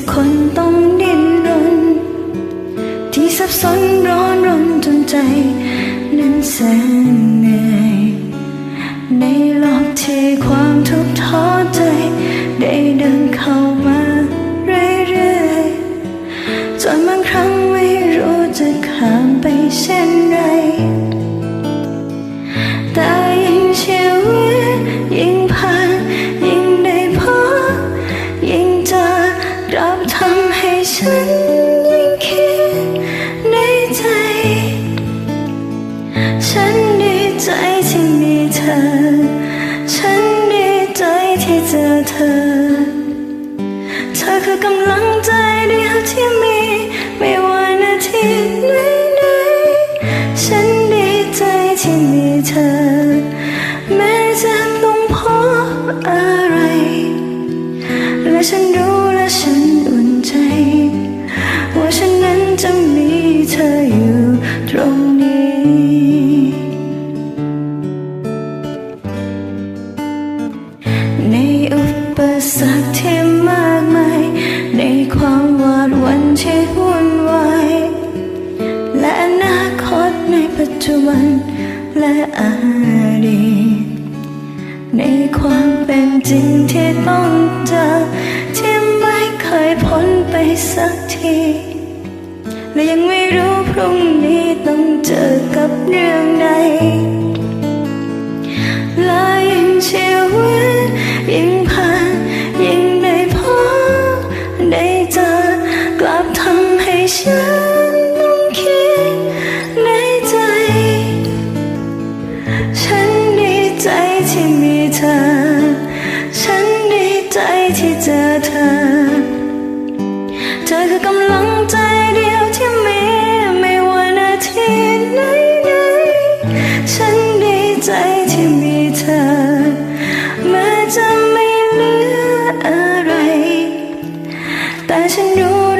กคนต้องดิ้นรน ที่สับสนร้อนรนจนใจนั้นแสน เธอ เธอคือกำลังใจเดียวที่มี ไม่ว่านาทีไหนๆฉันดีใจที่มีเธอ แม้จะต้องพบอะไร และฉันรู้ เป็นจริงที่ต้องเจอที่ไม่เคยพ้นไปสักที และยังไม่รู้พรุ่งนี้ต้องเจอกับเรื่องใดและยิ่งชีวิตยิ่งผ่านยิ่งได้พบได้เจอกลับทำให้ฉัน แต่ฉันรู้